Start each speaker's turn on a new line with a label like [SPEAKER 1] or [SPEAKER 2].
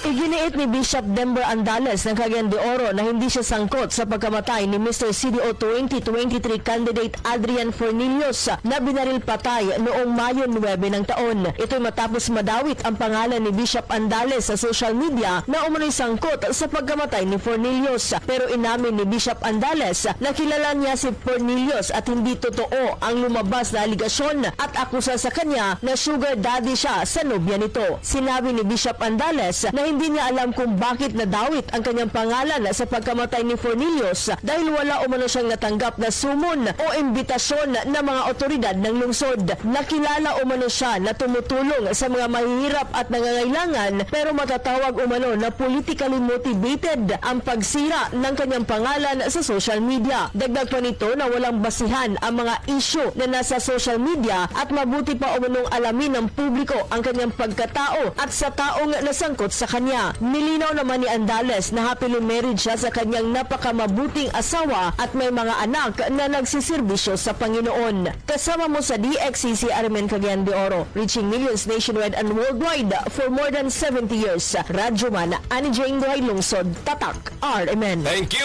[SPEAKER 1] Iginiit ni Bishop Denver Andales ng Cagayan de Oro na hindi siya sangkot sa pagkamatay ni Mr. CDO 2023 candidate Adrian Fornilius na binaril patay noong Mayo 9 ng taon. Ito'y matapos madawit ang pangalan ni Bishop Andales sa social media na umano'y sangkot sa pagkamatay ni Fornilius. Pero inamin ni Bishop Andales na kilala niya si Fornilius at hindi totoo ang lumabas na aligasyon at akusa sa kanya na sugar daddy siya sa nobya nito. Sinabi ni Bishop Andales na hindi niya alam kung bakit nadawit ang kanyang pangalan sa pagkamatay ni Fornilius dahil wala umano siyang natanggap na sumon o imbitasyon ng mga otoridad ng lungsod. Nakilala umano siya na tumutulong sa mga mahihirap at nangangailangan pero matatawag umano na politically motivated ang pagsira ng kanyang pangalan sa social media. Dagdag pa nito na walang basihan ang mga issue na nasa social media at mabuti pa umanong alamin ng publiko ang kanyang pagkatao at sa taong nasangkot sa kanya. Nilinaw naman ni Andales na happily married siya sa kanyang napakamabuting asawa at may mga anak na nagsisirbisyo sa Panginoon. Kasama mo sa DXCC Armen Cagayan de Oro, reaching millions nationwide and worldwide for more than 70 years. Radyo Man, Ani Jane Duhay Lungsod, Tatak, RMN.
[SPEAKER 2] Thank you.